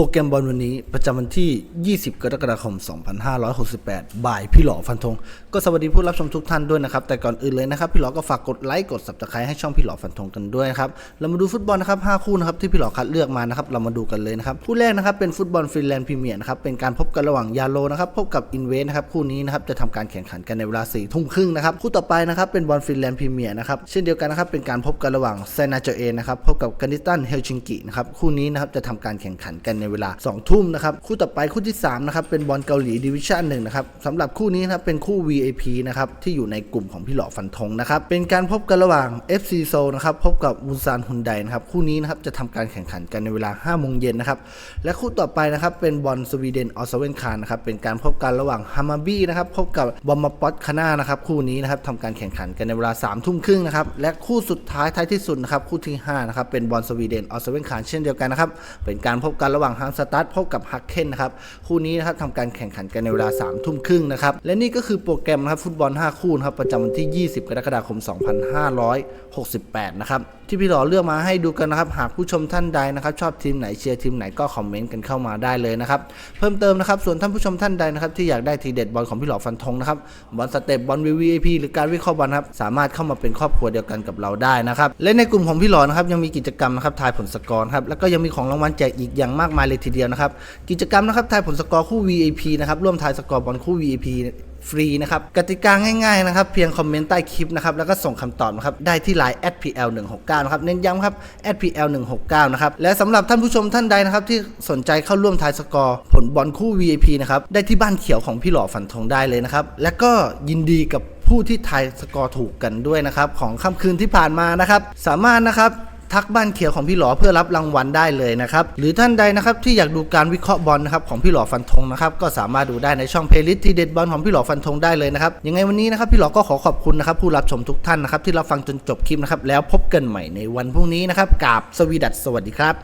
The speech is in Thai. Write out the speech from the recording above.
รแกรมบอลวันนี้ประจำวันที่ 20 กรกฎาคม 2568 บ่ายพี่หล่อฟันธง ก็สวัสดีผู้รับชมทุกท่านด้วยนะครับ แต่ก่อนอื่นเลยนะครับ พี่หล่อก็ฝากกดไลค์ กด subscribe ให้ช่องพี่หล่อฟันธงกันด้วยนะครับ เรามาดูฟุตบอลนะครับ 5 คู่นะครับที่พี่หล่อคัดเลือกมานะครับ เรามาดูกันเลยนะครับ คู่แรกนะครับเป็นฟุตบอลฟินแลนด์พรีเมียร์นะครับ เป็นการพบกันระหว่างยาโลนะครับ พบกับอินเวสนะครับ คู่นี้นะครับจะทำการแข่งขันกันในเวลา4ทุ่มครึ่งนะครับ คู่ต่อไปนะครับเป็นบอลฟินแลนด์พรีเมียร์นะครับ เช่นเดียวกันนะครับเป็นการพบกันระหว่างเซนาเจเอนะครับพบกับกานิตันเฮลชิงกินะครับคู่นี้นะครับจะทำการแข่งขันกันในเวลา 2 ทุ่มนะครับคู่ต่อไปคู่ที่3นะครับเป็นบอลเกาหลีดิวิชั่นหนึ่งนะครับสำหรับคู่นี้นะครับเป็นคู่ VIP นะครับที่อยู่ในกลุ่มของพี่หล่อฟันธงนะครับเป็นการพบกันระหว่าง FC s o นะครับพบกับวุนซานฮุนไดนะครับคู่นี้นะครับจะทำการแข่งขันกันในเวลา5โมงเย็นนะครับและคู่ต่อไปนะครับเป็นบอลสวีเดนออสเวนคานนะครับเป็นการพบกันระหว่างฮามาบี้นะครับพบกับบอมมาปอตคาน่านะครับคู่นี้นะครับทำการแข่งขันกันในเวลา3ทุ่มครึ่งนะครับและคู่สุดท้ายท้ายที่สุดนะครับคู่ที่5นะครับเป็นบอลสวีเดนออสเวนคานเช่นเดียวกันนะครับเป็นการพบกันระหว่างฮังสตัดพบกับฮักเคนนะครับคู่นี้นะครับทำการแข่งขันกันในเวลา3ามทุ่มครึ่งนะครับและนี่ก็คือโปรแกรมนะครับฟุตบอล 5 คู่นะครับประจำวันที่ 20 กรกฎาคม 2568 นะครับที่พี่หล่อเลือกมาให้ดูกันนะครับหากผู้ชมท่านใดนะครับชอบทีมไหนเชียร์ทีมไหนก็คอมเมนต์กันเข้ามาได้เลยนะครับเพิ่มเติมนะครับส่วนท่านผู้ชมท่านใดนะครับที่อยากได้ทีเด็ดบอลของพี่หล่อฟันธงนะครับบอลสเต็ปบอล VVIP หรือการวิเคราะห์บอลครับสามารถเข้ามาเป็นครอบครัวเดียวกันกับเราได้นะครับและในกลุ่มของพี่หล่อนะครับยังมีกิจกรรมนะครับทายผลสกอร์ครับแล้วก็ยังมีของรางวัลแจกอีกอย่างมากมายเลยทีเดียวนะครับ กิจกรรมนะครับทายผลสกอร์คู่ VIP นะครับร่วมทายสกอร์บอลคู่ VIP ฟรีนะครับกติกาง่ายๆนะครับเพียงคอมเมนต์ใต้คลิปนะครับแล้วก็ส่งคำตอบนะครับได้ที่ Line @pl 1 6 9 นะครับเน้นย้ำครับ @pl 1 6 9 นะครับและสำหรับท่านผู้ชมท่านใดนะครับที่สนใจเข้าร่วมทายสกอร์ผลบอลคู่ VIP นะครับได้ที่บ้านเขียวของพี่หล่อฝันทองได้เลยนะครับและก็ยินดีกับผู้ที่ทายสกอร์ถูกกันด้วยนะครับของค่ำคืนที่ผ่านมานะครับสามารถนะครับ ทักบ้านเขียวของพี่หลอเพื่อรับรางวัลได้เลยนะครับหรือท่านใดนะครับที่อยากดูการวิเคราะห์บอลนะครับของพี่หลอฟันธงนะครับก็สามารถดูได้ในช่องเพลย์ลิสต์ที่เด็ดบอลของพี่หลอฟันธงได้เลยนะครับยังไงวันนี้นะครับพี่หลอก็ขอขอบคุณนะครับผู้รับชมทุกท่านนะครับที่รับฟังจนจบคลิปนะครับแล้วพบกันใหม่ในวันพรุ่งนี้นะครับกาบสวีดัสสวัสดีครับ